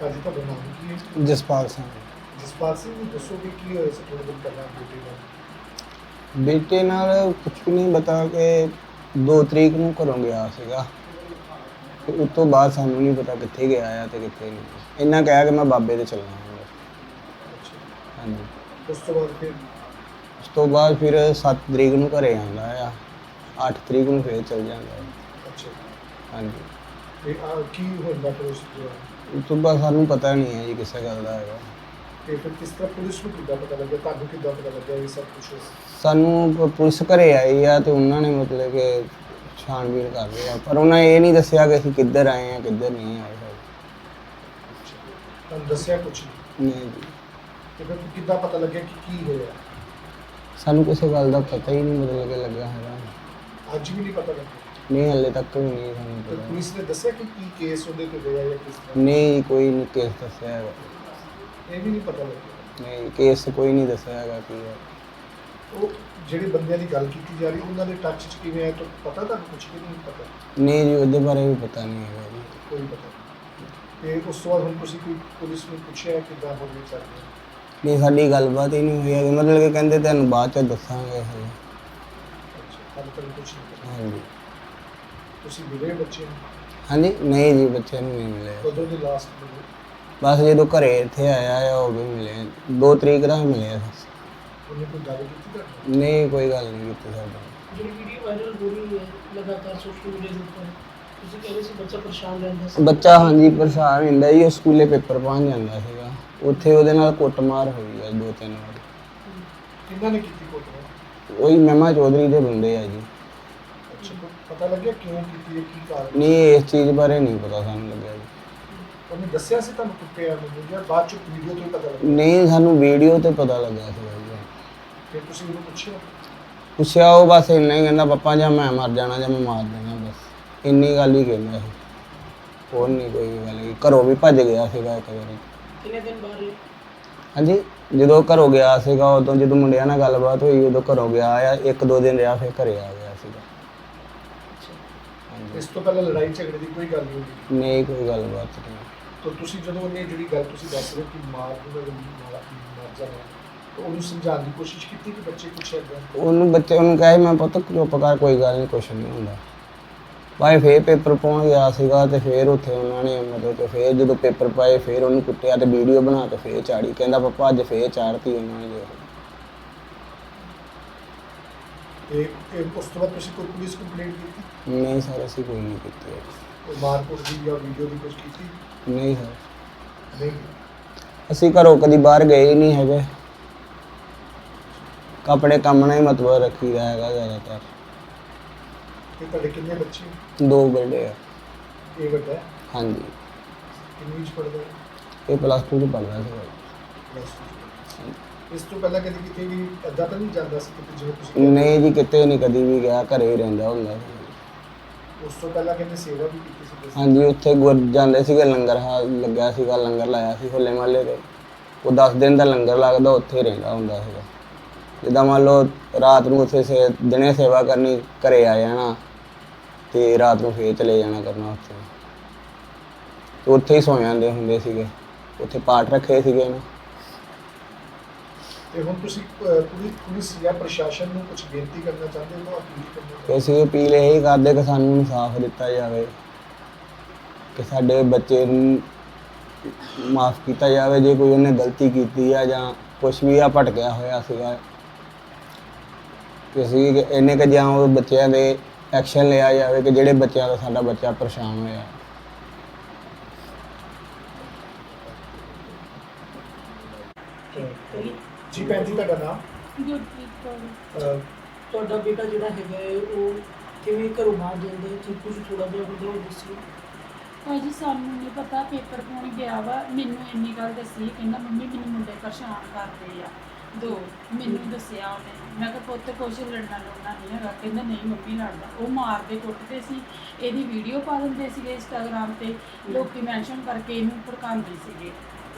ਭਾਜੀ ਤੁਹਾਡਾ ਨਾਮ ਕੀ ਹੈ ਜਸਪਾਲ ਸਿੰਘ। ਜਸਪਾਲ ਸਿੰਘ ਜੀ ਦੱਸੋ ਕਿ ਕੀ ਹੋਇਆ ਸੀ ਥੋੜੇ ਦਿਨ ਪਹਿਲਾਂ ਬੇਟੇ ਨਾਲ ਬੇਟੇ ਨਾਲ ਕੁਝ ਵੀ ਨਹੀਂ ਬਤਾ ਕੇ 2 ਤਰੀਕ ਨੂੰ ਘਰੋਂ ਗਿਆ ਸੀਗਾ। ਤੇ ਉਸ ਤੋਂ ਬਾਅਦ ਸਾਨੂੰ ਨਹੀਂ ਪਤਾ ਕਿੱਥੇ ਗਿਆ ਆ ਤੇ ਕਿੱਥੇ ਨਹੀਂ ਇੰਨਾ ਕਹਿਆ ਕਿ ਮੈਂ ਬਾਬੇ ਦੇ ਚੱਲਣਾ ਹਾਂ ਬਸ। ਅੱਛਾ। ਹਾਂਜੀ। ਉਸ ਤੋਂ ਬਾਅਦ ਫਿਰ? ਉਸ ਤੋਂ ਬਾਅਦ ਫਿਰ 7 ਤਰੀਕ ਨੂੰ ਘਰੇ ਆਉਂਦਾ ਆ। 8 ਤਰੀਕ ਨੂੰ ਫਿਰ ਚੱਲ ਜਾਂਦਾ ਅੱਛਾ। ਹਾਂਜੀ। ਤੇ ਆ ਕੀ ਹੁੰਦਾ ਉਸ ਦੌਰਾਨ ਉਸ ਤੋਂ ਬਾਅਦ ਸਾਨੂੰ ਪਤਾ ਨਹੀਂ ਹੈ ਜੀ ਕਿਸੇ ਗੱਲ ਦਾ ਹੈਗਾ। ਤੇ ਫਿਰ ਕਿਸ ਤਰ੍ਹਾਂ ਪੁਲਿਸ ਨੂੰ ਕਿੱਦਾਂ ਪਤਾ ਲੱਗਿਆ? ਤੁਹਾਨੂੰ ਕਿੱਦਾਂ ਪਤਾ ਲੱਗਿਆ ਇਹ ਸਭ ਕੁਝ ਸਾਨੂੰ ਪ- ਪੁਲਿਸ ਘਰੇ ਆਈ ਆ ਤੇ ਉਹਨਾਂ ਨੇ ਮਤਲਬ ਕਿ ਛਾਣਬੀਣ ਕਰ ਰਹੀ ਆ। ਪਰ ਉਹਨਾਂ ਇਹ ਨਹੀਂ ਦੱਸਿਆ ਕਿ ਅਸੀਂ ਕਿੱਧਰ ਆਏ ਆ ਕਿੱਧਰ ਨਹੀਂ ਆਏ ਹੈਗੇ। ਤੁਹਾਨੂੰ ਦੱਸਿਆ ਕੁਝ ਨਹੀਂ? ਨਹੀਂ ਜੀ। ਤੇ ਫਿਰ ਕਿੱਦਾਂ ਪਤਾ ਲੱਗਿਆ ਕਿ ਕੀ ਹੋਇਆ? ਸਾਨੂੰ ਕਿਸੇ ਗੱਲ ਦਾ ਪਤਾ ਹੀ ਨਹੀਂ ਮਤਲਬ ਕਿ ਲੱਗਾ ਹੈਗਾ। ਅੱਜ ਵੀ ਨਹੀਂ ਪਤਾ ਲੱਗਿਆ। ਨਹੀਂ ਹਲੇ ਤੱਕ ਵੀ ਨਹੀਂ ਸਾਨੂੰ ਤੇ ਪਤਾ। ਪੁਲਿਸ ਨੇ ਦੱਸਿਆ ਕਿ ਕੀ ਕੇਸ ਉਹਦੇ ਤੇ ਹੋਇਆ ਜਾਂ ਕਿਸ ਤਰ੍ਹਾਂ? ਨਹੀਂ ਕੋਈ ਨਹੀਂ ਕੇਸ ਦੱਸਿਆ ਹੈਗਾ। ਇਹ ਵੀ ਨਹੀਂ ਪਤਾ ਲੱਗਿਆ। ਨਹੀਂ ਕੇਸ ਕੋਈ ਨਹੀਂ ਦੱਸਿਆ ਹੈਗਾ ਕੀ ਹੈ। ਉਹ ਜਿਹੜੇ ਬੰਦਿਆਂ ਦੀ ਗੱਲ ਕੀਤੀ ਜਾ ਰਹੀ ਉਹਨਾਂ ਦੇ ਟੱਚ 'ਚ ਕਿਵੇਂ ਹੈ? ਤਾਂ ਪਤਾ ਤੁਹਾਨੂੰ ਕੁਝ ਵੀ ਨਹੀਂ ਪਤਾ? ਨਹੀਂ ਜੀ ਉਹਦੇ ਬਾਰੇ ਵੀ ਪਤਾ ਨਹੀਂ ਹੈਗਾ ਜੀ। ਕੋਈ ਪਤਾ ਨਹੀਂ। ਤੇ ਉਸ ਤੋਂ ਬਾਅਦ ਹੁਣ ਤੁਸੀਂ ਕੋਈ ਪੁਲਿਸ ਨੂੰ ਪੁੱਛਿਆ ਕਿੱਦਾਂ ਹੋ ਗਈ ਚੱਲਦੀ ਨਹੀਂ ਸਾਡੀ ਗੱਲਬਾਤ ਹੀ ਨਹੀਂ ਹੋਈ ਹੈਗੀ। ਮਤਲਬ ਕਿ ਕਹਿੰਦੇ ਤੈਨੂੰ ਬਾਅਦ ਚ ਦੱਸਾਂਗੇ ਹਲੇ ਅੱਛਾ ਤੁਹਾਨੂੰ ਤਾਂ ਕੁਝ ਨਹੀਂ ਪਤਾ। ਹਾਂਜੀ। ਤੁਸੀਂ ਮਿਲੇ ਬੱਚੇ ਨੂੰ? ਹਾਂਜੀ ਨਹੀਂ ਜੀ ਬੱਚੇ ਨੂੰ ਨਹੀਂ ਮਿਲੇ। ਕਦੋਂ ਦੀ ਲਾਸਟ ਮਿਲੇ? ਬਸ ਜਦੋਂ ਘਰੇ ਇੱਥੇ ਆਇਆ ਆ ਉਹ ਵੀ ਮਿਲੇ। 2 ਤਰੀਕ ਦਾ ਮਿਲੇ ਆ। ਬਸ। ਉਹਨੇ ਕੋਈ ਗੱਲ ਕੀਤੀ ਤੁਹਾਡੇ ਨਹੀਂ ਕੋਈ ਗੱਲ ਨਹੀਂ ਕੀਤੀ ਸਾਡੇ ਨਾਲ। ਜਿਹੜੀ ਵੀਡੀਓ ਵਾਇਰਲ ਹੋ ਰਹੀ ਹੈ ਲਗਾਤਾਰ ਸੋਸ਼ਲ ਮੀਡੀਆ ਦੇ ਉੱਪਰ ਤੁਸੀਂ ਕਹਿ ਰਹੇ ਸੀ ਬੱਚਾ ਪਰੇਸ਼ਾਨ ਰਹਿੰਦਾ ਸੀ। ਬੱਚਾ ਹਾਂਜੀ ਪਰੇਸ਼ਾਨ ਹੁੰਦਾ ਜੀ ਉਹ ਸਕੂਲੇ ਪੇਪਰ ਪਾਉਣ ਜਾਂਦਾ ਸੀਗਾ। ਉੱਥੇ ਉਹਦੇ ਨਾਲ ਕੁੱਟਮਾਰ ਹੋਈ ਆ ਦੋ ਤਿੰਨ ਵਾਰ। ਕਿੰਨਾਂ ਨੇ ਕੀਤੀ ਕੋਟਵਾ ਉਹੀ ਮਹਿਮਾ ਚੌਧਰੀ ਦੇ ਬੰਦੇ ਆ ਜੀ। ਅੱਛਾ ਕੋਈ ਪਤਾ ਲੱਗਿਆ ਕਿਉਂ ਕੀਤੀ ਹੈ ਕੀ ਕਾਰਨ? ਨਹੀਂ ਇਸ ਚੀਜ਼ ਬਾਰੇ ਨਹੀਂ ਪਤਾ ਸਾਨੂੰ ਲੱਗਿਆ ਜੀ। ਉਹਨੇ ਦੱਸਿਆ ਸੀ ਤੁਹਾਨੂੰ ਕੁੱਟਿਆ ਮੈਨੂੰ ਜਾਂ ਬਾਅਦ ਚ ਵੀਡੀਓ ਤੋਂ ਹੀ ਪਤਾ ਲੱਗਾ ਨਹੀਂ ਸਾਨੂੰ ਵੀਡੀਓ ਤੇ ਪਤਾ ਲੱਗਾ ਸੀਗਾ ਜੀ। ਫਿਰ ਤੁਸੀਂ ਉਹਨੂੰ ਪੁੱਛਿਆ? ਪੁੱਛਿਆ ਉਹ ਬਸ ਇੰਨਾ ਹੀ ਕਹਿੰਦਾ ਪਪਾ ਜਾਂ ਮੈਂ ਮਰ ਜਾਣਾ ਜਾਂ ਮੈਂ ਮਾਰ ਦੇਣਾ ਬਸ। ਇੰਨੀ ਗੱਲ ਹੀ ਕਹਿੰਦਾ ਸੀ। ਹੋਰ ਨਹੀਂ ਕੋਈ ਗੱਲ ਘਰੋਂ ਵੀ ਭੱਜ ਗਿਆ ਸੀਗਾ ਇੱਕ ਵਾਰੀ। ਕਿੰਨੇ ਦਿਨ ਬਾਅਦ ਇਹ ਹਾਂਜੀ? ਜਦੋਂ ਘਰੋਂ ਗਿਆ ਸੀਗਾ ਉਦੋਂ ਜਦੋਂ ਮੁੰਡਿਆਂ ਨਾਲ ਗੱਲਬਾਤ ਹੋਈ ਉਦੋਂ ਘਰੋਂ ਗਿਆ ਆ ਇੱਕ ਦੋ ਦਿਨ ਰਿਹਾ ਫਿਰ ਘਰੇ ਆ ਗਿਆ। ਇਸ ਤੋਂ ਪਹਿਲਾਂ ਲੜਾਈ ਝਗੜੇ ਦੀ ਕੋਈ ਗੱਲ ਨਹੀਂ ਹੋਈ ਨਹੀਂ ਕੋਈ ਗੱਲਬਾਤ ਨਹੀਂ। ਤਾਂ ਤੁਸੀਂ ਜਦੋਂ ਉਹਨੇ ਜਿਹੜੀ ਗੱਲ ਤੁਸੀਂ ਦੱਸ ਰਹੇ ਹੋ ਕਿ ਮਾਰ ਦੂਗਾ ਜਾਂ ਮਾਰ ਮਾਰ ਜਾਣਾ ਤਾਂ ਉਹਨੂੰ ਸਮਝਾਉਣ ਦੀ ਕੋਸ਼ਿਸ਼ ਕੀਤੀ ਕਿ ਬੱਚੇ ਕੁਛ ਉਹਨੂੰ ਬੱਚੇ ਉਹਨੂੰ ਕਹੇ ਮੈਂ ਪੁੱਤ ਚੁੱਪ ਕਰ ਕੋਈ ਗੱਲ ਨਹੀਂ ਕੁਛ ਨਹੀਂ ਹੁੰਦਾ। ਭਾਈ ਫੇਰ ਪੇਪਰ ਪਾਉਣ ਗਿਆ ਸੀਗਾ ਤੇ ਫੇਰ ਉੱਥੇ ਉਹਨਾਂ ਨੇ ਮਤਲਬ ਕਿ ਫੇਰ ਜਦੋਂ ਪੇਪਰ ਪਾਏ ਫੇਰ ਉਹਨੂੰ ਕੁੱਟਿਆ ਤੇ ਵੀਡੀਓ ਬਣਾ ਕੇ ਫੇਰ ਚਾੜੀ ਕਹਿੰਦਾ ਪਪਾ ਅੱਜ ਫੇਰ ਚਾੜਤੀ ਉਹਨਾਂ ਨੇ ਜੋ ਤੇ ਇਹ ਉਸ ਤੋਂ ਬਾਅਦ ਤੁਸੀਂ ਕੋਈ ਪੁਲਿਸ ਕੰਪਲੇਂਟ ਕੀਤੀ? ਨਹੀਂ ਸਰ ਅਸੀਂ ਕੋਈ ਨਹੀਂ ਕੀਤੀ ਹੈਗੀ। ਕੋਈ ਮਾਰਕੁੱਟ ਦੀ ਜਾਂ ਵੀਡੀਓ ਦੀ ਕੁਝ ਕੀਤੀ? ਨਹੀਂ ਸਰ। ਨਹੀਂ। ਅਸੀਂ ਘਰੋਂ ਕਦੀ ਬਾਹਰ ਗਏ ਹੀ ਨਹੀਂ ਹੈਗੇ। ਕੱਪੜੇ ਕੰਮ ਨਾਲ ਹੀ ਮਤਲਬ ਰੱਖੀਦਾ ਹੈਗਾ ਜ਼ਿਆਦਾਤਰ। ਤੇ ਤੁਹਾਡੇ ਕਿੰਨੇ ਬੱਚੇ? ਦੋ ਬਰਡੇ ਆ। ਇਹ ਵੱਡਾ? ਹੈ? ਹਾਂਜੀ। ਕਿੰਨੀ ਚ ਪੜਦਾ ਹੈ? ਇਹ ਪਲੱਸ 2 ਚ ਪੜ੍ਹਦਾ two ਚ। ਇਸ ਤੋਂ ਪਹਿਲਾਂ ਕਦੇ ਕਿਤੇ ਵੀ ਏਦਾਂ ਤਾਂ ਨਹੀਂ ਜਾਂਦਾ ਸੀ ਕਿਤੇ ਜਿਵੇਂ ਤੁਸੀਂ ਨਹੀਂ ਜੀ ਕਿਤੇ ਨਹੀਂ ਕਦੀ ਵੀ ਗਿਆ ਘਰੇ ਹੀ ਰਹਿੰਦਾ ਹੁੰਦਾ ਸੀ। ਉਸ ਤੋਂ ਪਹਿਲਾਂ ਕਹਿੰਦੇ ਸੇਵਾ ਵੀ ਕੀਤੀ ਸੀ ਤੁਸੀਂ। ਹਾਂਜੀ ਉੱਥੇ ਗੁਰ ਜਾਂਦੇ ਸੀਗੇ ਲੰਗਰ ਹਾਲ ਲੱਗਿਆ ਸੀਗਾ ਲੰਗਰ ਲਾਇਆ ਸੀ ਹੋਲੇ ਮਹੱਲੇ ਤੇ। ਉਹ 10 ਦਿਨ ਦਾ ਲੰਗਰ ਲੱਗਦਾ ਉੱਥੇ ਹੀ ਰਹਿੰਦਾ ਹੁੰਦਾ ਸੀਗਾ। ਜਿੱਦਾਂ ਮੰਨ ਲਓ ਰਾਤ ਨੂੰ ਉੱਥੇ ਸੇ ਦਿਨੇ ਸੇਵਾ ਕਰਨੀ ਘਰੇ ਆ ਜਾਣਾ ਤੇ ਰਾਤ ਨੂੰ ਫੇਰ ਚਲੇ ਜਾਣਾ ਕਰਨਾ ਉੱਥੇ। ਤੇ ਉੱਥੇ ਹੀ ਸੌ ਜਾਂਦੇ ਹੁੰਦੇ ਸੀਗੇ। ਉੱਥੇ ਪਾਠ ਰੱਖੇ ਸੀਗੇ ਨਾ ਤੇ ਹੁਣ ਤੁਸੀਂ ਪੁਲਿਸ ਪੁਲਿਸ ਜਾਂ ਪ੍ਰਸ਼ਾਸਨ ਨੂੰ ਕੁਝ ਬੇਨਤੀ ਕਰਨਾ ਚਾਹੁੰਦੇ ਹੋ, ਅਪੀਲ ਕਰਨਾ ਅਸੀਂ ਅਪੀਲ ਇਹ ਕਰਦੇ ਕਿ ਸਾਨੂੰ ਇਨਸਾਫ ਦਿੱਤਾ ਜਾਵੇ, ਕਿ ਸਾਡੇ ਬੱਚੇ ਨੂੰ ਮਾਫ ਕੀਤਾ ਜਾਵੇ, ਜੇ ਕੋਈ ਉਹਨੇ ਗਲਤੀ ਕੀਤੀ ਆ ਜਾਂ ਕੁਝ ਵੀ ਆ ਭਟਕਿਆ ਹੋਇਆ ਸੀਗਾ। ਕਿ ਅਸੀਂ ਕਿ ਇੰਨੇ ਕੁ ਜਾਂ ਉਹ ਬੱਚਿਆਂ ਦੇ ਐਕਸ਼ਨ ਲਿਆ ਜਾਵੇ ਕਿ ਜਿਹੜੇ ਬੱਚਿਆਂ ਦਾ ਸਾਡਾ ਬੱਚਾ ਪਰੇਸ਼ਾਨ ਹੋਇਆ। ਜੀ ਭੈਣ ਜੀ ਤੁਹਾਡਾ ਨਾਮ? ਗੁਰਪ੍ਰੀਤ ਕੌਰ। ਅਹ, ਤੁਹਾਡਾ ਬੇਟਾ ਜਿਹੜਾ ਹੈਗਾ ਹੈ, ਉਹ ਕਿਵੇਂ ਘਰੋਂ ਬਾਹਰ ਜਾਂਦਾ ਹੈ? ਤੁਸੀਂ ਕੁਝ ਥੋੜਾ ਜਿਹਾ ਉਹਦਾ ਦੱਸੋ। ਭਾਜੀ ਸਾਨੂੰ ਨਹੀਂ ਪਤਾ ਪੇਪਰ ਪਾਉਣ ਗਿਆ ਵਾ। ਮੈਨੂੰ ਇੰਨੀ ਗੱਲ ਦੱਸੀ ਕਹਿੰਦਾ ਮੰਮੀ ਮੈਨੂੰ ਮੁੰਡੇ ਪਰੇਸ਼ਾਨ ਕਰਦੇ ਆ। ਦੋ ਮੈਨੂੰ ਦੱਸਿਆ ਉਹਨੇ। ਮੈਂ ਕਿਹਾ ਪੁੱਤ ਕੁਛ ਲੜਨਾ ਲੜਨਾ ਨਹੀਂ ਹੈਗਾ। ਕਹਿੰਦਾ ਨਹੀਂ ਮੰਮੀ ਲੜਦਾ ਉਹ ਮਾਰਦੇ ਕੁੱਟਦੇ ਸੀ। ਇਹਦੀ ਵੀਡੀਓ ਪਾ ਦਿੰਦੇ ਸੀਗੇ ਇੰਸਟਾਗ੍ਰਾਮ ਤੇ। ਲੋਕੀ ਮੈਂਸ਼ਨ ਕਰਕੇ ਇਹਨੂੰ ਭੜਕਾਉਂਦੇ ਸੀਗੇ।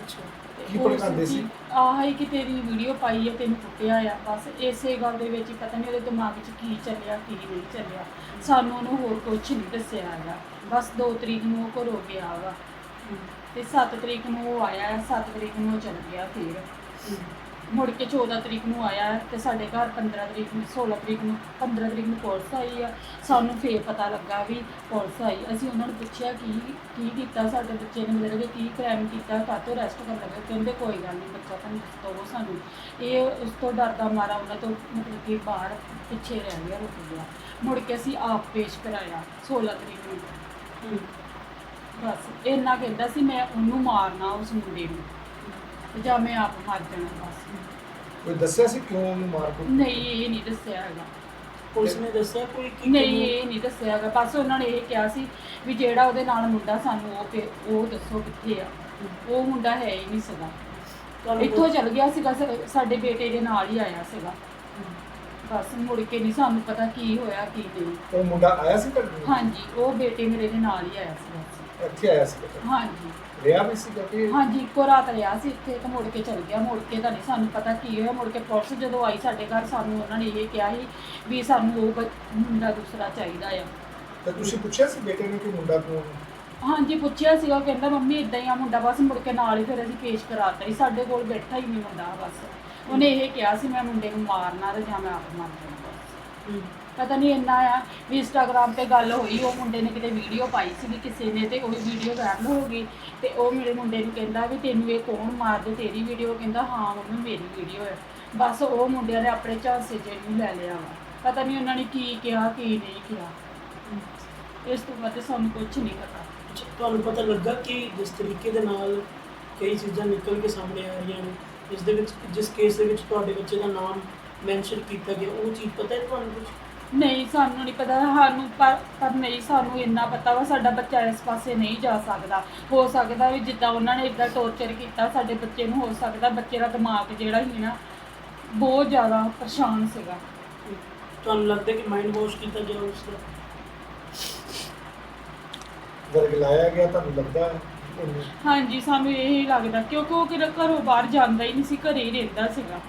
ਅੱਛਾ। ਕੀ ਭੜਕਾਉਂਦੇ ਸੀ? ਆਹ ਹੀ ਕਿ ਤੇਰੀ ਵੀਡੀਓ ਪਾਈ ਹੈ ਤੈਨੂੰ ਕੁੱਟਿਆ ਆ ਬਸ ਇਸੇ ਗੱਲ ਦੇ ਵਿੱਚ ਹੀ ਪਤਾ ਨਹੀਂ ਉਹਦੇ ਦਿਮਾਗ 'ਚ ਕੀ ਚੱਲਿਆ ਕੀ ਨਹੀਂ ਚੱਲਿਆ। ਸਾਨੂੰ ਉਹਨੂੰ ਹੋਰ ਕੁਝ ਨਹੀਂ ਦੱਸਿਆ ਹੈਗਾ। ਬਸ 2 ਤਰੀਕ ਨੂੰ ਉਹ ਘਰੋਂ ਗਿਆ ਵਾ। ਤੇ 7 ਤਰੀਕ ਨੂੰ ਉਹ ਆਇਆ 7 ਤਰੀਕ ਨੂੰ ਉਹ ਚਲ ਗਿਆ ਫਿਰ। ਮੁੜ ਕੇ 14 ਤਰੀਕ ਨੂੰ ਆਇਆ ਤੇ ਸਾਡੇ ਘਰ 15 ਤਰੀਕ ਨੂੰ 16 ਤਰੀਕ ਨੂੰ 15 ਤਰੀਕ ਨੂੰ ਪੁਲਿਸ ਆਈ ਆ। ਸਾਨੂੰ ਫੇਰ ਪਤਾ ਲੱਗਾ ਵੀ ਪੁਲਿਸ ਆਈ। ਅਸੀਂ ਉਹਨਾਂ ਨੂੰ ਪੁੱਛਿਆ ਕੀ ਕੀ ਕੀਤਾ ਸਾਡੇ ਬੱਚੇ ਨੇ ਮਤਲਬ ਕਿ ਕੀ ਕ੍ਰਾਈਮ ਕੀਤਾ ਕਾਹਤੋਂ ਅਰੈਸਟ ਕਰਨ ਲੱਗੇ? ਕਹਿੰਦੇ ਕੋਈ ਗੱਲ ਨਹੀਂ ਬੱਚਾ ਤੁਹਾਨੂੰ ਦੱਸੋ ਸਾਨੂੰ। ਇਹ ਉਸ ਤੋਂ ਡਰਦਾ ਮਾਰਾ ਉਹਨਾਂ ਤੋਂ ਮਤਲਬ ਕਿ ਬਾਹਰ ਪਿੱਛੇ ਰਹਿ ਗਿਆ ਰੁਕ ਗਿਆ। ਮੁੜ ਕੇ ਅਸੀਂ ਆਪ ਪੇਸ਼ ਕਰਾਇਆ 16 ਤਰੀਕ ਨੂੰ। ਬਸ ਇੰਨਾ ਕਹਿੰਦਾ ਸੀ ਮੈਂ ਉਹਨੂੰ ਮਾਰਨਾ ਉਸ ਮੁੰਡੇ ਨੂੰ। ਜਾਂ ਮੈਂ ਆਪ ਮਰ ਜਾਣਾ ਬਸ। ਕੋਈ ਦੱਸਿਆ ਸੀ ਕਿਉਂ ਉਹਨੂੰ ਮਾਰ ਕੁੱਟ ਨਹੀਂ ਇਹ ਨਹੀਂ ਦੱਸਿਆ ਹੈਗਾ। ਪੁਲਿਸ ਨੇ ਦੱਸਿਆ ਕੋਈ ਕੀ ਨਹੀਂ ਇਹ ਨਹੀਂ ਦੱਸਿਆ ਹੈਗਾ। ਬਸ ਉਹਨਾਂ ਨੇ ਇਹ ਕਿਹਾ ਸੀ ਵੀ ਜਿਹੜਾ ਉਹਦੇ ਨਾਲ ਮੁੰਡਾ ਸਾਨੂੰ ਉਹ ਕਿ ਉਹ ਦੱਸੋ ਕਿੱਥੇ ਆ। ਉਹ ਮੁੰਡਾ ਹੈ ਹੀ ਨਹੀਂ ਸੀਗਾ। ਤੁਹਾਨੂੰ ਇੱਥੋਂ ਚਲ ਗਿਆ ਸੀਗਾ ਸਾ- ਸਾਡੇ ਬੇਟੇ ਦੇ ਨਾਲ ਹੀ ਆਇਆ ਸੀਗਾ। ਬਸ ਮੁੜ ਕੇ ਨਹੀਂ ਸਾਨੂੰ ਪਤਾ ਕੀ ਹੋਇਆ ਕੀ ਨਹੀਂ। ਉਹ ਮੁੰਡਾ ਆਇਆ ਸੀ ਤੁਹਾਡੇ ਕੋਲ? ਹਾਂਜੀ ਉਹ ਬੇਟੇ ਮੇਰੇ ਦੇ ਨਾਲ ਹੀ ਆਇਆ ਸੀਗਾ। ਇੱਥੇ ਆਇਆ ਸੀ ਹਾਂਜੀ। ਰਿਹਾ ਵੀ ਸੀਗਾ ਕਿ ਹਾਂਜੀ ਇੱਕੋ ਰਾਤ ਰਿਹਾ ਸੀ ਇੱਥੇ ਤੇ ਮੁੜ ਕੇ ਚਲ ਗਿਆ। ਮੁੜ ਕੇ ਤਾਂ ਨਹੀਂ ਸਾਨੂੰ ਪਤਾ ਕੀ ਹੋਇਆ। ਮੁੜ ਕੇ ਪੁਲਿਸ ਜਦੋਂ ਆਈ ਸਾਡੇ ਘਰ ਸਾਨੂੰ ਉਹਨਾਂ ਨੇ ਇਹ ਕਿਹਾ ਸੀ ਵੀ ਸਾਨੂੰ ਉਹ ਬ- ਮੁੰਡਾ ਦੂਸਰਾ ਚਾਹੀਦਾ ਆ। ਤਾਂ ਤੁਸੀਂ ਪੁੱਛਿਆ ਸੀ ਬੇਟੇ ਨੂੰ ਕਿ ਮੁੰਡਾ ਕੌਣ ਹੈ? ਹਾਂਜੀ ਪੁੱਛਿਆ ਸੀਗਾ। ਉਹ ਕਹਿੰਦਾ ਮੰਮੀ ਇਦਾਂ ਹੀ ਆ ਮੁੰਡਾ। ਬਸ ਮੁੜ ਕੇ ਨਾਲ ਹੀ ਫਿਰ ਅਸੀਂ ਪੇਸ਼ ਕਰਾਤਾ ਸੀ। ਸਾਡੇ ਕੋਲ ਬੈਠਾ ਹੀ ਨਹੀਂ ਮੁੰਡਾ ਬਸ। ਉਹਨੇ ਇਹ ਕਿਹਾ ਸੀ ਮੈਂ ਮੁੰਡੇ ਨੂੰ ਮਾਰਨਾ ਤੇ ਜਾਂ ਮੈਂ ਆਪ ਮਰ ਜਾਣਾ ਬਸ ਪਤਾ ਨਹੀਂ ਇੰਨਾ ਆ ਵੀ ਇੰਸਟਾਗ੍ਰਾਮ ਤੇ ਗੱਲ ਹੋਈ, ਉਹ ਮੁੰਡੇ ਨੇ ਕਿਤੇ ਵੀਡੀਓ ਪਾਈ ਸੀ ਵੀ ਕਿਸੇ ਨੇ ਤੇ ਉਹ ਵੀਡੀਓ ਵਾਇਰਲ ਹੋ ਗਈ ਤੇ ਉਹ ਮੇਰੇ ਮੁੰਡੇ ਨੂੰ ਕਹਿੰਦਾ ਵੀ ਤੈਨੂੰ ਇਹ ਕੌਣ ਮਾਰਦੇ, ਤੇਰੀ ਵੀਡੀਓ ਕਹਿੰਦਾ ਹਾਂ ਮੰਮੀ ਮੇਰੀ ਵੀਡੀਓ ਹੈ ਬਸ ਉਹ ਮੁੰਡਿਆਂ ਨੇ ਆਪਣੇ ਝਾਂਸੇ ਚ ਇਹਨੂੰ ਲੈ ਲਿਆ ਵਾ। ਪਤਾ ਨਹੀਂ ਉਹਨਾਂ ਨੇ ਕੀ ਕਿਹਾ, ਕੀ ਨਹੀਂ ਕਿਹਾ। ਇਸ ਤੋਂ ਬਾਅਦ ਸਾਨੂੰ ਕੁਝ ਨਹੀਂ ਪਤਾ। ਤੁਹਾਨੂੰ ਪਤਾ ਲੱਗਾ ਕਿ ਜਿਸ ਤਰੀਕੇ ਦੇ ਨਾਲ ਕਈ ਚੀਜ਼ਾਂ ਨਿਕਲ ਕੇ ਸਾਹਮਣੇ ਆ ਰਹੀਆਂ ਨੇ, ਇਸ ਦੇ ਵਿੱਚ, ਜਿਸ ਕੇਸ ਦੇ ਵਿੱਚ ਤੁਹਾਡੇ ਬੱਚੇ ਦਾ ਨਾਮ ਮੈਂਸ਼ਨ ਕੀਤਾ ਗਿਆ, ਉਹ ਚੀਜ਼ ਪਤਾ ਹੈ ਤੁਹਾਨੂੰ ਕੁਝ ਨਹੀਂ ਸਾਨੂੰ ਨਹੀਂ ਪਤਾ ਸਾਨੂੰ ਪਰ ਪਰ ਨਹੀਂ ਸਾਨੂੰ ਇੰਨਾ ਪਤਾ ਵਾ ਸਾਡਾ ਬੱਚਾ ਇਸ ਪਾਸੇ ਨਹੀਂ ਜਾ ਸਕਦਾ। ਹੋ ਸਕਦਾ ਵੀ ਜਿੱਦਾਂ ਉਹਨਾਂ ਨੇ ਇਦਾਂ ਟੌਰਚਰ ਕੀਤਾ ਸਾਡੇ ਬੱਚੇ ਨੂੰ ਹੋ ਸਕਦਾ ਬੱਚੇ ਦਾ ਦਿਮਾਗ ਜਿਹੜਾ ਸੀ ਨਾ ਬਹੁਤ ਜ਼ਿਆਦਾ ਪਰੇਸ਼ਾਨ ਸੀਗਾ। ਤੁਹਾਨੂੰ ਲੱਗਦਾ ਕਿ ਮਾਈਂਡ ਵਾਸ਼ ਕੀਤਾ ਗਿਆ ਉਸ ਦਾ ਵਰਗਲਾਇਆ ਗਿਆ ਤੁਹਾਨੂੰ ਲੱਗਦਾ ਹੈ? ਹਾਂਜੀ ਸਾਨੂੰ ਇਹ ਹੀ ਲੱਗਦਾ ਕਿਉਂਕਿ ਉਹ ਕਿਤੇ ਘਰੋਂ ਬਾਹਰ ਜਾਂਦਾ ਹੀ ਨਹੀਂ ਸੀ ਘਰੇ ਹੀ ਰਹਿੰਦਾ ਸੀਗਾ।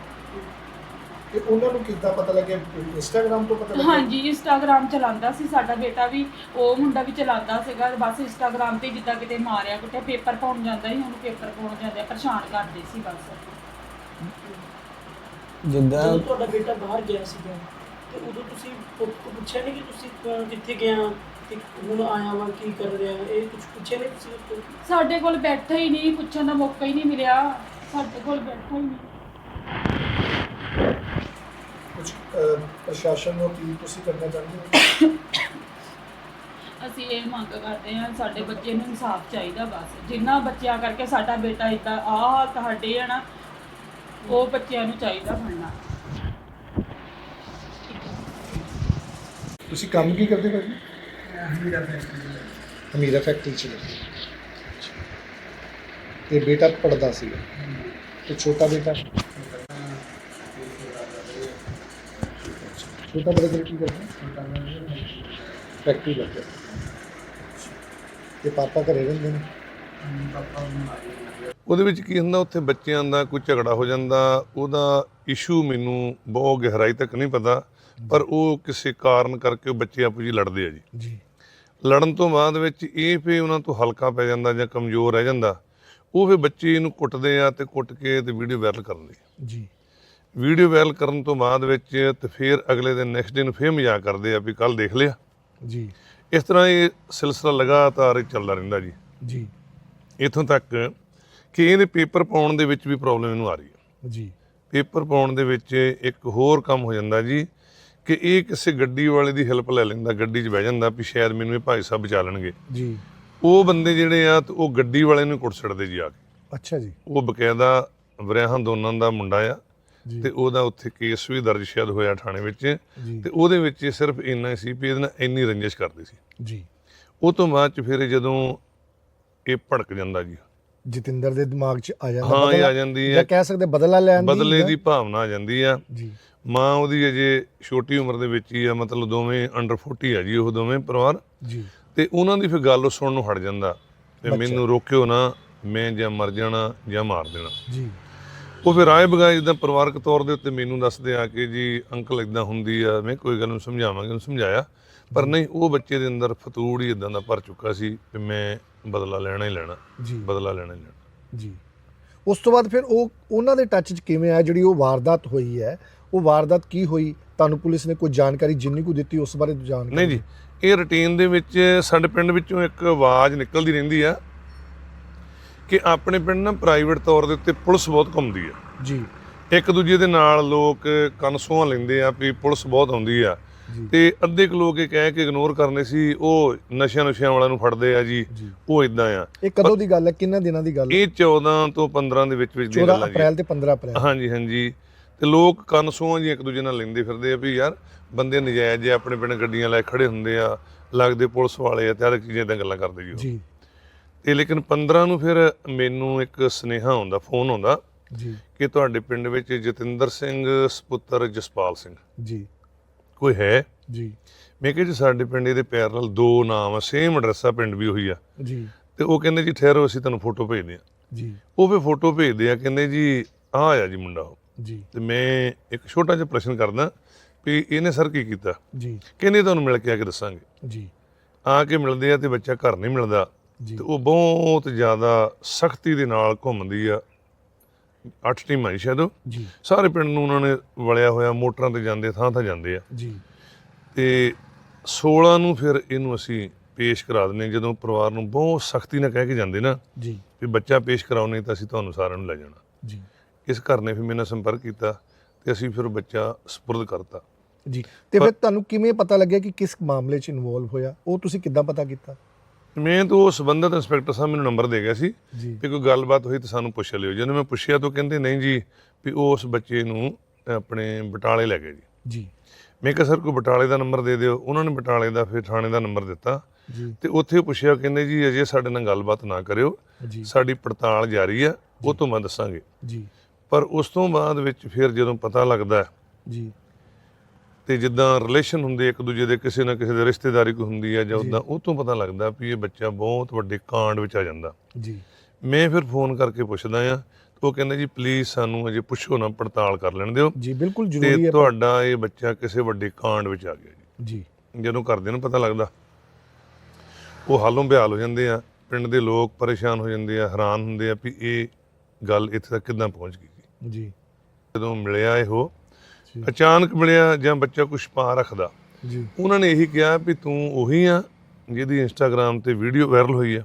ਤੇ ਉਹਨਾਂ ਨੂੰ ਕਿੱਦਾਂ ਪਤਾ ਲੱਗਿਆ? ਇੰਸਟਾਗ੍ਰam ਤੋਂ ਪਤਾ ਲੱਗਿਆ? ਹਾਂਜੀ ਇੰਸਟਾਗ੍ਰਾਮ ਚਲਾਉਂਦਾ ਸੀ ਸਾਡਾ ਬੇਟਾ ਵੀ ਉਹ ਮੁੰਡਾ ਵੀ ਚਲਾਉਂਦਾ ਸੀਗਾ। ਬਸ ਇੰਸਟਾਗ੍ਰਾਮ ਤੇ ਜਿੱਦਾਂ ਕਿਤੇ ਮਾਰਿਆ ਕਿਤੇ ਪੇਪਰ ਪਾਉਣ ਜਾਂਦਾ ਸੀ ਉਹਨੂੰ ਪੇਪਰ ਪਾਉਣ ਜਾਂਦੇ ਪਰੇਸ਼ਾਨ ਕਰਦੇ ਸੀ ਬਸ। ਜਿੱਦਾਂ ਜਦੋਂ ਤੁਹਾਡਾ ਬੇਟਾ ਬਾਹਰ ਗਿਆ ਸੀਗਾ ਤੇ ਉਦੋਂ ਤੁਸੀਂ ਪੁ- ਪੁੱਛਿਆ ਨਹੀਂ ਕਿ ਤੁਸੀਂ ਕਿੱਥੇ ਗਿਆ ਹੁਣ ਆਇਆ ਵਾ ਕੀ ਕਰ ਰਿਹਾ? ਇਹ ਕੁਝ ਪੁੱਛਿਆ ਨਹੀਂ ਤੁਸੀਂ ਉਸ ਤੋਂ? ਸਾਡੇ ਕੋਲ ਬੈਠਾ ਹੀ ਨਹੀਂ ਪੁੱਛਣ ਦਾ ਮੌਕਾ ਹੀ ਨਹੀਂ ਮਿਲਿਆ। ਸਾਡੇ ਕੋਲ ਬੈਠਾ ਹੀ ਨਹੀਂ। ਕੁਝ ਪ੍ਰਸ਼ਾਸਨ ਨੂੰ ਅਪੀਲ ਤੁਸੀਂ ਕਰਨਾ ਚਾਹੁੰਦੇ ਹੋ? ਅਸੀਂ ਇਹ ਮੰਗ ਕਰਦੇ ਹਾਂ ਸਾਡੇ ਬੱਚੇ ਨੂੰ ਇਨਸਾਫ ਚਾਹੀਦਾ ਬਸ। ਜਿੰਨਾ ਬੱਚਿਆਂ ਕਰਕੇ ਸਾਡਾ ਬੇਟਾ ਇਦਾਂ ਆਹ ਸਾਡੇ ਆ ਨਾ ਉਹ ਬੱਚਿਆਂ ਨੂੰ ਚਾਹੀਦਾ ਬਣਨਾ। ਤੁਸੀਂ ਕੰਮ ਕੀ ਕਰਦੇ ਭਾਜੀ? ਹਮੀਰਾ ਫੈਕਟਰੀ ਚ ਲੱਗੇ। ਤੇ ਬੇਟਾ ਪੜਦਾ ਸੀਗਾ। ਤੇ ਛੋਟਾ ਬੇਟਾ? ਛੋਟਾ ਬ੍ਰਦਰ ਕੀ ਕਰਦਾ ਫੈਕਟਰੀ ਲੱਗਾ ਤੇ ਪਾਪਾ ਘਰੇ ਰਹਿੰਦੇ ਨੇ? ਉਹਦੇ ਵਿੱਚ ਕੀ ਹੁੰਦਾ? ਉੱਥੇ ਬੱਚਿਆਂ ਦਾ ਕੋਈ ਝਗੜਾ ਹੋ ਜਾਂਦਾ। ਉਹਦਾ ਇਸ਼ੂ ਮੈਨੂੰ ਬਹੁਤ ਗਹਿਰਾਈ ਤੱਕ ਨਹੀਂ ਪਤਾ। ਪਰ ਉਹ ਕਿਸੇ ਕਾਰਨ ਕਰਕੇ ਉਹ ਬੱਚੇ ਆਪੋ ਜੀ ਲੜਦੇ ਆ ਜੀ। ਜੀ। ਲੜਨ ਤੋਂ ਬਾਅਦ ਵਿੱਚ ਇਹ ਫੇ ਉਹਨਾਂ ਤੋਂ ਹਲਕਾ ਪੈ ਜਾਂਦਾ ਜਾਂ ਕਮਜ਼ੋਰ ਰਹਿ ਜਾਂਦਾ। ਉਹ ਫੇ ਬੱਚੇ ਨੂੰ ਕੁੱਟਦੇ ਆ ਤੇ ਕੁੱਟ ਕੇ ਤੇ ਵੀਡੀਓ ਵਾਇਰਲ ਕਰਦੇ ਆ ਜੀ। ਵੀਡੀਓ ਵਾਇਰਲ ਕਰਨ ਤੋਂ ਬਾਅਦ ਵਿੱਚ ਤੇ ਫਿਰ ਅਗਲੇ ਦਿਨ ਨੈਕਸਟ ਡੇ ਨੂੰ ਫੇਰ ਮਜ਼ਾਕ ਕਰਦੇ ਆ ਵੀ ਕੱਲ ਦੇਖ ਲਿਆ। ਜੀ। ਇਸ ਤਰ੍ਹਾਂ ਇਹ ਸਿਲਸਿਲਾ ਲਗਾਤਾਰ ਚੱਲਦਾ ਰਹਿੰਦਾ ਜੀ। ਜੀ। ਇਥੋਂ ਤੱਕ ਕਿ ਇਹਦੇ ਪੇਪਰ ਪਾਉਣ ਦੇ ਵਿੱਚ ਵੀ ਪ੍ਰੋਬਲਮ ਇਹਨੂੰ ਆ ਰਹੀ ਹੈ। ਜੀ। ਪੇਪਰ ਪਾਉਣ ਦੇ ਵਿੱਚ ਇੱਕ ਹੋਰ ਕੰਮ ਹੋ ਜਾਂਦਾ ਜੀ ਕਿ ਇਹ ਕਿਸੇ ਗੱਡੀ ਵਾਲੇ ਦੀ ਹੈਲਪ ਲੈ ਲੈਂਦਾ ਗੱਡੀ 'ਚ ਬਹਿ ਜਾਂਦਾ ਵੀ ਸ਼ਾਇਦ ਮੈਨੂੰ ਇਹ ਭਾਈ ਸਾਹਿਬ ਬਚਾ ਲੈਣਗੇ। ਜੀ। ਉਹ ਬੰਦੇ ਜਿਹੜੇ ਆ ਤੇ ਉਹ ਗੱਡੀ ਵਾਲੇ ਨੂੰ ਕੁੱਟ ਛੱਡਦੇ ਜੀ ਆ ਕੇ। ਅੱਛਾ ਜੀ। ਉਹ ਬਕਾਇਦਾ ਵਰਿਆਹਾਂ ਦੋਨਾਂ ਦਾ ਮੁੰਡਾ ਆ ਤੇ ਉਹਦਾ ਉੱਥੇ ਕੇਸ ਵੀ ਦਰਜ ਸ਼ਾਇਦ ਹੋਇਆ ਥਾਣੇ ਵਿੱਚ। ਜੀ। ਤੇ ਉਹਦੇ ਵਿੱਚ ਸਿਰਫ ਇੰਨਾ ਹੀ ਸੀ ਵੀ ਇਹਦੇ ਨਾਲ ਇੰਨੀ ਰੰਜਿਸ਼ ਕਰਦੇ ਸੀ। ਜੀ। ਉਹ ਤੋਂ ਬਾਅਦ ਚ ਫਿਰ ਜਦੋਂ ਇਹ ਭੜਕ ਜਾਂਦਾ ਜੀ। ਜਤਿੰਦਰ ਦੇ ਦਿਮਾਗ 'ਚ ਆ ਜਾਂਦਾ ਹਾਂ ਇਹ ਬਦਲਾ- ਆ ਜਾਂਦੀ ਜਾਂ ਹੈ ਕਹਿ ਸਕਦੇ ਬਦਲਾ ਲੈਣ ਬਦਲੇ ਜਾਂ- ਦੀ ਭਾਵਨਾ ਆ ਜਾਂਦੀ ਆ। ਜੀ। ਮਾਂ ਉਹਦੀ ਅਜੇ ਛੋਟੀ ਉਮਰ ਦੇ ਵਿੱਚ ਹੀ ਆ ਮਤਲਬ ਦੋਵੇਂ ਅੰਡਰ 40 ਆ ਜੀ ਉਹ ਦੋਵੇਂ ਪਰਿਵਾਰ। ਜੀ। ਤੇ ਉਹਨਾਂ ਦੀ ਫਿਰ ਗੱਲ ਸੁਣਨ ਨੂੰ ਹਟ ਜਾਂਦਾ। ਤੇ। ਮੈਨੂੰ ਰੋਕਿਓ ਨਾ ਮੈਂ ਜਾਂ ਮਰ ਜਾਣਾ ਜਾਂ ਮਾਰ ਦੇਣਾ। ਜੀ। ਉਹ ਫਿਰ ਰਾਏ ਬਗਾਈ ਜਿੱਦਾਂ ਪਰਿਵਾਰਕ ਤੌਰ ਦੇ ਉੱਤੇ ਮੈਨੂੰ ਦੱਸਦੇ ਆ ਕਿ ਜੀ ਅੰਕਲ ਇਦਾਂ ਹੁੰਦੀ ਆ ਮੈਂ ਕੋਈ ਗੱਲ ਨੂੰ ਸਮਝਾਵਾਂਗੇ ਉਹਨੂੰ ਸਮਝਾਇਆ। ਪਰ ਨਹੀਂ ਉਹ ਬੱਚੇ ਦੇ ਅੰਦਰ ਫਤੂੜ ਹੀ ਇਦਾਂ ਦਾ ਭਰ ਚੁੱਕਾ ਸੀ ਕਿ ਮੈਂ ਬਦਲਾ ਲੈਣਾ ਹੀ ਲੈਣਾ ਜੀ। ਬਦਲਾ ਲੈਣਾ ਹੀ ਲੈਣਾ। ਜੀ। ਉਸ ਤੋਂ ਬਾਅਦ ਫਿਰ ਉਹ ਉਹਨਾਂ ਦੇ ਟੱਚ 'ਚ ਕਿਵੇਂ ਆਇਆ ਜਿਹੜੀ ਉਹ ਵਾਰਦਾਤ ਹੋਈ ਹੈ ਉਹ ਵਾਰਦਾਤ ਕੀ ਹੋਈ? ਤੁਹਾਨੂੰ ਪੁਲਿਸ ਨੇ ਕੋਈ ਜਾਣਕਾਰੀ ਜਿੰਨੀ ਕੁ ਦਿੱਤੀ ਉਸ ਬਾਰੇ ਜਾਣਕਾਰੀ? ਨਹੀਂ ਜੀ ਇਹ ਰੁਟੀਨ ਦੇ ਵਿੱਚ ਸਾਡੇ ਪਿੰਡ ਵਿੱਚੋਂ ਇੱਕ ਆਵਾਜ਼ ਨਿਕਲਦੀ ਰਹਿੰਦੀ ਆ। ਕਿ ਆਪਣੇ ਪਿੰਡ ਨਾ ਪ੍ਰਾਈਵੇਟ ਤੌਰ ਦੇ ਉੱਤੇ ਪੁਲਿਸ ਬਹੁਤ ਘੁੰਮਦੀ ਆ। ਜੀ। ਇੱਕ ਦੂਜੇ ਦੇ ਨਾਲ ਲੋਕ ਕਨਸੂਆਂ ਲੈਂਦੇ ਆ ਵੀ ਪੁਲਿਸ ਬਹੁਤ ਆਉਂਦੀ ਆ। ਤੇ ਅੱਧੇ ਕੁ ਲੋਕ ਇਹ ਕਹਿ ਕੇ ਇਗਨੋਰ ਕਰਨੇ ਸੀ ਉਹ ਨਸ਼ਿਆਂ ਨੁਸ਼ਿਆਂ ਵਾਲਿਆਂ ਨੂੰ ਫੜਦੇ ਆ ਜੀ ਉਹ ਇਦਾਂ ਆ। ਇਹ ਕਦੋਂ ਦੀ ਗੱਲ ਹੈ? ਕਿੰਨਾ ਦਿਨਾਂ ਦੀ ਗੱਲ ਹੈ? ਇਹ 14 ਤੋਂ 15 ਦੇ ਵਿੱਚ ਵਿੱਚ ਦੀ 14 ਗੱਲ ਆ ਜੀ। ਅਪ੍ਰੈਲ ਤੇ 15 ਅਪ੍ਰੈਲ। ਹਾਂਜੀ ਹਾਂਜੀ। ਤੇ ਲੋਕ ਕਨਸੂਆਂ ਜੀ ਇੱਕ ਦੂਜੇ ਨਾਲ ਲੈਂਦੇ ਫਿਰਦੇ ਆ ਵੀ ਯਾਰ ਬੰਦੇ ਨਜਾਇਜ਼ ਜੇ ਆਪਣੇ ਪਿੰਡ ਗੱਡੀਆਂ ਲੈ ਖੜੇ ਹੁੰਦੇ ਆ ਲੱਗਦੇ ਪੁਲਿਸ ਵਾਲੇ ਆ ਤੇ ਹਰ ਇੱਕ ਚੀਜ਼ਾਂ ਦੀਆਂ ਗੱਲਾਂ ਕਰਦੇ ਜੀ। ਜੀ। ਤੇ ਲੇਕਿਨ 15 ਨੂੰ ਫਿਰ ਮੈਨੂੰ ਇੱਕ ਸੁਨੇਹਾ ਆਉਂਦਾ ਫੋਨ ਆਉਂਦਾ ਜੀ। ਕਿ ਤੁਹਾਡੇ ਪਿੰਡ ਵਿੱਚ ਜਤਿੰਦਰ ਸਿੰਘ ਸਪੁੱਤਰ ਜਸਪਾਲ ਸਿੰਘ। ਜੀ। ਕੋਈ ਹੈ? ਜੀ। ਮੈਂ ਕਿਹਾ ਜੀ ਸਾਡੇ ਪਿੰਡ ਇਹਦੇ ਪੈਰਲ ਦੋ ਨਾਮ ਆ ਸੇਮ ਐਡਰੈਸ ਆ ਪਿੰਡ ਵੀ ਉਹੀ ਆ। ਜੀ। ਤੇ ਉਹ ਕਹਿੰਦੇ ਜੀ ਠਹਿਰੋ ਅਸੀਂ ਤੁਹਾਨੂੰ ਫੋਟੋ ਭੇਜਦੇ ਆ ਜੀ। ਉਹ ਫਿਰ ਫੋਟੋ ਭੇਜਦੇ ਆ ਕਹਿੰਦੇ ਜੀ ਆਹ ਆਇਆ ਜੀ ਮੁੰਡਾ ਉਹ। ਜੀ। ਤੇ ਮੈਂ ਇੱਕ ਛੋਟਾ ਜਿਹਾ ਪ੍ਰਸ਼ਨ ਕਰਦਾ ਵੀ ਇਹਨੇ ਸਰ ਕੀ ਕੀਤਾ? ਜੀ। ਕਹਿੰਦੇ ਤੁਹਾਨੂੰ ਮਿਲ ਕੇ ਆ ਕੇ ਦੱਸਾਂਗੇ? ਜੀ। ਆ ਕੇ ਮਿਲਦੇ ਆ ਤੇ ਬੱਚਾ ਘਰ ਨਹੀਂ ਮਿਲਦਾ। ਤੇ ਉਹ ਬਹੁਤ ਜ਼ਿਆਦਾ ਸਖਤੀ ਦੇ ਨਾਲ ਘੁੰਮਦੀ ਆ। ਅੱਠ ਟੀਮਾਂ ਸੀ ਸ਼ਾਇਦ। ਜੀ। ਸਾਰੇ ਪਿੰਡ ਨੂੰ ਉਹਨਾਂ ਨੇ ਵਲਿਆ ਹੋਇਆ ਮੋਟਰਾਂ ਤੇ ਜਾਂਦੇ ਥਾਂ ਥਾਂ ਜਾਂਦੇ ਆ। ਜੀ। ਤੇ 16 ਨੂੰ ਫਿਰ ਇਹਨੂੰ ਅਸੀਂ ਪੇਸ਼ ਕਰਾ ਦਿੰਦੇ ਹਾਂ। ਜਦੋਂ ਪਰਿਵਾਰ ਨੂੰ ਬਹੁਤ ਸਖਤੀ ਨਾਲ ਕਹਿ ਕੇ ਜਾਂਦੇ ਨਾ ਜੀ। ਵੀ ਬੱਚਾ ਪੇਸ਼ ਕਰਾਉਣੇ ਤਾਂ ਅਸੀਂ ਤੁਹਾਨੂੰ ਸਾਰਿਆਂ ਨੂੰ ਲੈ ਜਾਣਾ। ਜੀ। ਇਸ ਘਰ ਨੇ ਫਿਰ ਮੇਰੇ ਨਾਲ ਸੰਪਰਕ ਕੀਤਾ ਤੇ ਅਸੀਂ ਫਿਰ ਬੱਚਾ ਸਪੁਰਦ ਕਰਤਾ। ਜੀ। ਤੇ ਫਿਰ ਤੁਹਾਨੂੰ ਕਿਵੇਂ ਪਤਾ ਲੱਗਿਆ ਕਿ ਕਿਸ ਮਾਮਲੇ 'ਚ ਇਨਵੋਲਵ ਹੋਇਆ? ਉਹ ਤੁਸੀਂ ਕਿੱਦਾਂ ਪਤਾ ਕੀਤਾ? ਮੈਂ ਤਾਂ ਉਹ ਸੰਬੰਧਤ ਇੰਸਪੈਕਟਰ ਸਾਹਿਬ ਮੈਨੂੰ ਨੰਬਰ ਦੇ ਗਿਆ ਸੀ ਵੀ ਕੋਈ ਗੱਲਬਾਤ ਹੋਈ ਤਾਂ ਸਾਨੂੰ ਪੁੱਛ ਲਿਓ। ਜਦੋਂ ਮੈਂ ਪੁੱਛਿਆ ਤਾਂ ਕਹਿੰਦੇ ਨਹੀਂ ਜੀ ਵੀ ਉਹ ਉਸ ਬੱਚੇ ਨੂੰ ਆਪਣੇ ਬਟਾਲੇ ਲੈ ਗਏ ਜੀ। ਜੀ। ਮੈਂ ਕਿਹਾ ਸਰ ਕੋਈ ਬਟਾਲੇ ਦਾ ਨੰਬਰ ਦੇ ਦਿਓ। ਉਹਨਾਂ ਨੇ ਬਟਾਲੇ ਦਾ ਫਿਰ ਥਾਣੇ ਦਾ ਨੰਬਰ ਦਿੱਤਾ। ਜੀ। ਤੇ ਉੱਥੇ ਪੁੱਛਿਆ ਕਹਿੰਦੇ ਜੀ ਅਜੇ ਸਾਡੇ ਨਾਲ ਗੱਲਬਾਤ ਨਾ ਕਰਿਓ। ਸਾਡੀ ਪੜਤਾਲ ਜਾਰੀ ਆ ਉਹ ਤੋਂ ਮੈਂ ਦੱਸਾਂਗੇ। ਜੀ। ਪਰ ਉਸ ਤੋਂ ਬਾਅਦ ਵਿੱਚ ਫਿਰ ਜਦੋਂ ਪਤਾ ਲੱਗਦਾ ਜੀ। ਤੇ ਜਿੱਦਾਂ ਰਿਲੇਸ਼ਨ ਹੁੰਦੇ ਇੱਕ ਦੂਜੇ ਦੇ ਕਿਸੇ ਨਾ ਕਿਸੇ ਦੇ ਰਿਸ਼ਤੇਦਾਰੀ ਕੋਈ ਹੁੰਦੀ ਆ ਜਾਂ। ਉਦਾਂ ਉਹ ਤੋਂ ਪਤਾ ਲੱਗਦਾ ਵੀ ਇਹ ਬੱਚਾ ਬਹੁਤ ਵੱਡੇ ਕਾਂਡ ਵਿੱਚ ਆ ਜਾਂਦਾ। ਜੀ। ਮੈਂ ਫਿਰ ਫੋਨ ਕਰਕੇ ਪੁੱਛਦਾ ਆ ਉਹ ਕਹਿੰਦੇ ਜੀ ਪਲੀਜ਼ ਸਾਨੂੰ ਅਜੇ ਪੁੱਛੋ ਨਾ ਪੜਤਾਲ ਕਰ ਲੈਣ ਦਿਓ। ਜੀ ਬਿਲਕੁਲ ਜ਼ਰੂਰੀ ਹੈ ਤੁਹਾਡਾ ਇਹ ਬੱਚਾ ਕਿਸੇ ਵੱਡੇ ਕਾਂਡ ਵਿੱਚ ਆ ਗਿਆ ਜੀ। ਜੀ। ਜਦੋਂ ਘਰਦਿਆਂ ਨੂੰ ਪਤਾ ਲੱਗਦਾ ਉਹ ਹਾਲੋਂ ਬਿਹਾਲ ਹੋ ਜਾਂਦੇ ਆ ਪਿੰਡ ਦੇ ਲੋਕ ਪਰੇਸ਼ਾਨ ਹੋ ਜਾਂਦੇ ਆ ਹੈਰਾਨ ਹੁੰਦੇ ਆ ਵੀ ਇਹ ਗੱਲ ਇੱਥੇ ਤੱਕ ਕਿੱਦਾਂ ਪਹੁੰਚ ਗਈ ਜੀ। ਜਦੋਂ ਮਿਲਿਆ ਇਹੋ। ਅਚਾਨਕ ਮਿਲਿਆ ਜਾਂ ਬੱਚਾ ਕੁਝ ਪਾ ਰੱਖਦਾ। ਜੀ। ਉਹਨਾਂ ਨੇ ਇਹੀ ਕਿਹਾ ਵੀ ਤੂੰ ਉਹੀ ਆ ਜਿਹਦੀ ਇੰਸਟਾਗ੍ਰam ਤੇ ਵੀਡੀਓ ਵਾਇਰਲ ਹੋਈ ਆ।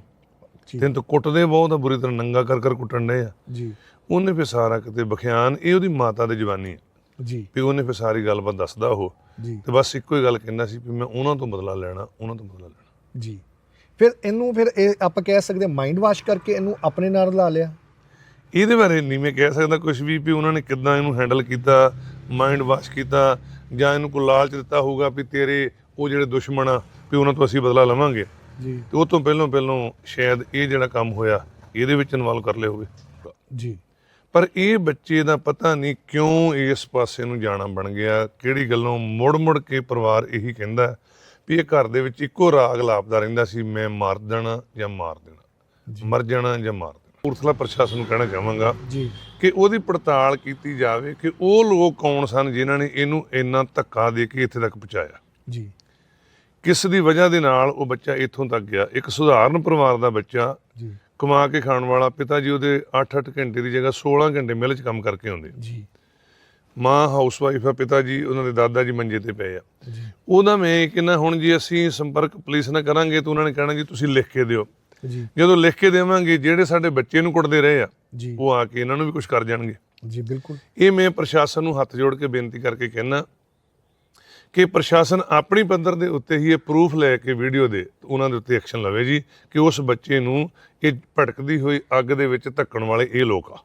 ਤੈਨੂੰ ਤਾਂ ਕੁੱਟਦੇ ਬਹੁਤ ਆ ਬੁਰੀ ਤਰ੍ਹਾਂ ਨੰਗਾ ਕਰ ਕਰ ਕੁੱਟਣ ਡਏ ਆ। ਜੀ। ਉਹਨੇ ਫਿਰ ਸਾਰਾ ਕਿਤੇ ਬਖਿਆਨ ਇਹ ਉਹਦੀ ਮਾਤਾ ਦੀ ਜਵਾਨੀ ਹੈ ਜੀ। ਵੀ ਉਹਨੇ ਫਿਰ ਸਾਰੀ ਗੱਲਬਾਤ ਦੱਸਦਾ ਉਹ। ਤੇ ਬਸ ਇੱਕੋ ਹੀ ਗੱਲ ਕਹਿੰਦਾ ਸੀ ਵੀ ਮੈਂ ਉਹਨਾਂ ਤੋਂ ਬਦਲਾ ਲੈਣਾ ਉਹਨਾਂ ਤੋਂ ਬਦਲਾ ਲੈਣਾ। ਜੀ। ਫਿਰ ਇਹਨੂੰ ਫਿਰ ਇਹ ਆਪਾਂ ਕਹਿ ਸਕਦੇ ਮਾਈਂਡ ਵਾਸ਼ ਕਰਕੇ ਇਹਨੂੰ ਆਪਣੇ ਨਾਲ ਲਾ ਲਿਆ। ਇਹਦੇ ਬਾਰੇ ਨਹੀਂ ਮੈਂ ਕਹਿ ਸਕਦਾ ਕੁਝ ਵੀ ਵੀ ਉਹਨਾਂ ਨੇ ਕਿੱਦਾਂ ਇਹਨੂੰ ਹੈਂਡਲ ਕੀਤਾ ਮਾਈਂਡ ਵਾਸ਼ ਕੀਤਾ ਜਾਂ ਇਹਨੂੰ ਕੋਈ ਲਾਲਚ ਦਿੱਤਾ ਹੋਊਗਾ ਵੀ ਤੇਰੇ ਉਹ ਜਿਹੜੇ ਦੁਸ਼ਮਣ ਆ ਵੀ ਉਹਨਾਂ ਤੋਂ ਅਸੀਂ ਬਦਲਾ ਲਵਾਂਗੇ। ਜੀ। ਤੇ ਉਹ ਤੋਂ ਪਹਿਲਾਂ ਪਹਿਲਾਂ ਸ਼ਾਇਦ ਇਹ ਜਿਹੜਾ ਕੰਮ ਹੋਇਆ ਇਹਦੇ ਵਿੱਚ ਇਨਵੋਲਵ ਕਰ ਲਿਆ ਹੋਵੇ। ਜੀ। ਪਰ ਇਹ ਬੱਚੇ ਦਾ ਪਤਾ ਨਹੀਂ ਕਿਉਂ ਇਸ ਪਾਸੇ ਨੂੰ ਜਾਣਾ ਬਣ ਗਿਆ ਕਿਹੜੀ ਗੱਲੋਂ ਮੁੜ-ਮੁੜ ਕੇ ਪਰਿਵਾਰ ਇਹੀ ਕਹਿੰਦਾ ਵੀ ਇਹ ਘਰ ਦੇ ਵਿੱਚ ਇੱਕੋ ਰਾਗ ਲਾਪਦਾ ਰਹਿੰਦਾ ਸੀ ਮੈਂ ਮਾਰ ਦੇਣਾ ਜਾਂ ਮਾਰ ਦੇਣਾ। ਮਰ ਜਾਣਾ ਜਾਂ ਮਾਰ ਦੇਣਾ। ਕਪੂਰਥਲਾ ਪ੍ਰਸ਼ਾਸਨ ਨੂੰ ਕਹਿਣਾ ਚਾਹਾਂਗਾ ਜੀ। ਕਿ ਉਹਦੀ ਪੜਤਾਲ ਕੀਤੀ ਜਾਵੇ ਕਿ ਉਹ ਲੋਕ ਕੌਣ ਸਨ ਜਿਨ੍ਹਾਂ ਨੇ ਇਹਨੂੰ ਇੰਨਾ ਧੱਕਾ ਦੇ ਕੇ ਇੱਥੇ ਤੱਕ ਪਹੁੰਚਾਇਆ। ਜੀ। ਕਿਸ ਦੀ ਵਜ੍ਹਾ ਦੇ ਨਾਲ ਉਹ ਬੱਚਾ ਇੱਥੋਂ ਤੱਕ ਗਿਆ? ਇੱਕ ਸੁਧਾਰਨ ਪਰਿਵਾਰ ਦਾ ਬੱਚਾ ਜੀ। ਕਮਾ ਕੇ ਖਾਣ ਵਾਲਾ ਪਿਤਾ ਜੀ ਉਹਦੇ 8-8 ਘੰਟੇ ਦੀ ਜਗ੍ਹਾ 16 ਘੰਟੇ ਮਿਲ 'ਚ ਕੰਮ ਕਰਕੇ ਆਉਂਦੇ ਜੀ। ਮਾਂ ਹਾਊਸ ਵਾਈਫ ਆ ਪਿਤਾ ਜੀ ਉਹਨਾਂ ਦੇ ਦਾਦਾ ਜੀ ਮੰਜੇ ਤੇ ਪਏ ਆ। ਜੀ। ਉਹਦਾ ਮੈਂ ਕਹਿੰਦਾ ਹੁਣ ਜੀ ਅਸੀਂ ਸੰਪਰਕ ਪੁਲਿਸ ਨਾਲ ਕਰਾਂਗੇ ਤਾਂ ਉਹਨਾਂ ਨੇ ਕਹਿਣਾ ਜੀ ਤੁਸੀਂ ਲਿਖ ਕੇ ਦਿਓ। ਜਦੋਂ ਲਿਖ ਕੇ ਦੇਵਾਂਗੇ ਜਿਹੜੇ ਸਾਡੇ ਬੱਚੇ ਨੂੰ ਕੁੱਟਦੇ ਰਹੇ ਆ ਉਹ ਆ ਕੇ ਇਹਨਾਂ ਨੂੰ ਵੀ ਕੁਝ ਕਰ ਜਾਣਗੇ। ਜੀ ਬਿਲਕੁਲ। ਇਹ ਮੈਂ ਪ੍ਰਸ਼ਾਸਨ ਨੂੰ ਹੱਥ ਜੋੜ ਕੇ ਬੇਨਤੀ ਕਰਕੇ ਕਹਿਣਾ ਕਿ ਪ੍ਰਸ਼ਾਸਨ ਆਪਣੀ ਪੱਧਰ ਦੇ ਉੱਤੇ ਹੀ ਇਹ ਪ੍ਰੂਫ ਲੈ ਕੇ ਵੀਡੀਓ ਦੇ ਉਹਨਾਂ ਦੇ ਉੱਤੇ ਐਕਸ਼ਨ ਲਵੇ ਜੀ ਕਿ ਉਸ ਬੱਚੇ ਨੂੰ ਇਹ ਭਟਕਦੀ ਹੋਈ ਅੱਗ ਦੇ ਵਿੱਚ ਧੱਕਣ ਵਾਲੇ ਇਹ ਲੋਕ ਆ।